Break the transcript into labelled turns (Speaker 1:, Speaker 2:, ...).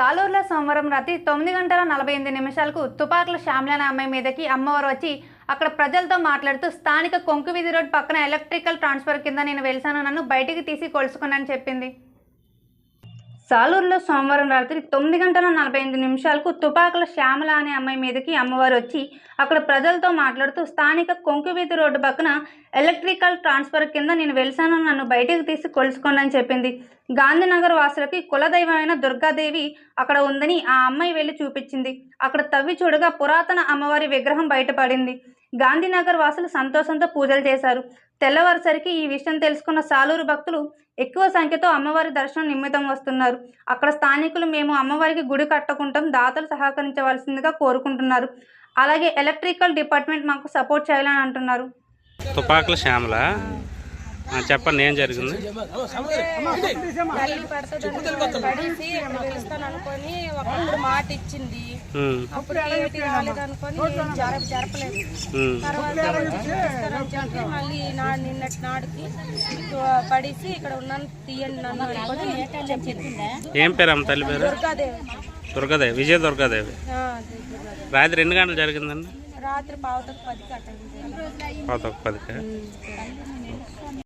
Speaker 1: సాలూరులో సోమవారం రాత్రి తొమ్మిది గంటల నలభై ఎనిమిది నిమిషాలకు తుపాకుల శ్యామ్ల అమ్మాయి మీదకి అమ్మవారు వచ్చి అక్కడ ప్రజలతో మాట్లాడుతూ స్థానిక కొంకువీధి రోడ్ పక్కన ఎలక్ట్రికల్ ట్రాన్స్ఫర్ కింద నేను వెలిసాను నన్ను బయటికి తీసి కొలుసుకున్నాను చెప్పింది. సాలూరులో సోమవారం రాత్రి తొమ్మిది గంటల నలభై ఎనిమిది నిమిషాలకు తుపాకుల శ్యామల అనే అమ్మాయి మీదకి అమ్మవారు వచ్చి అక్కడ ప్రజలతో మాట్లాడుతూ స్థానిక కొంకువీధి రోడ్డు పక్కన ఎలక్ట్రికల్ ట్రాన్స్ఫర్ కింద నేను వెలిసాను నన్ను బయటకు తీసి కొలుసుకోండి అని చెప్పింది. గాంధీనగర్ వాసులకి కులదైవమైన దుర్గాదేవి అక్కడ ఉందని ఆ అమ్మాయి వెళ్ళి చూపించింది. అక్కడ తవ్వి చూడగా పురాతన అమ్మవారి విగ్రహం బయటపడింది. గాంధీనగర్ వాసులు సంతోషంతో పూజలు చేశారు. తెల్లవారుసరికి ఈ విషయం తెలుసుకున్న సాలూరు భక్తులు ఎక్కువ సంఖ్యతో అమ్మవారి దర్శనం నిమిత్తం వస్తున్నారు. అక్కడ స్థానికులు మేము అమ్మవారికి గుడి కట్టకుంటాం దాతలు సహకరించవలసిందిగా కోరుకుంటున్నారు. అలాగే ఎలక్ట్రికల్ డిపార్ట్మెంట్ మాకు సపోర్ట్ చేయాలని అంటున్నారు.
Speaker 2: తుపాకుల శ్యామల? చెప్పండి ఏం జరిగింది?
Speaker 3: పడేసి అనుకొని ఒకప్పుడు మాట ఇచ్చింది అప్పుడు ఏమిటి జరప జరపలేదు తర్వాత మళ్ళీ నా నిన్నటి నాడుకి పడేసి ఇక్కడ ఉన్నాను తీయండి నన్ను అనుకొని చెప్పింది
Speaker 2: ఏం పేరు అమ్మ తల్లి పేరు?
Speaker 3: దుర్గాదేవి.
Speaker 2: దుర్గాదేవి విజయ దుర్గాదేవి. రాత్రి ఎన్ని గంటలు జరిగిందండి?
Speaker 3: రాత్రి పావుతకు పది
Speaker 2: ఒక పదికి?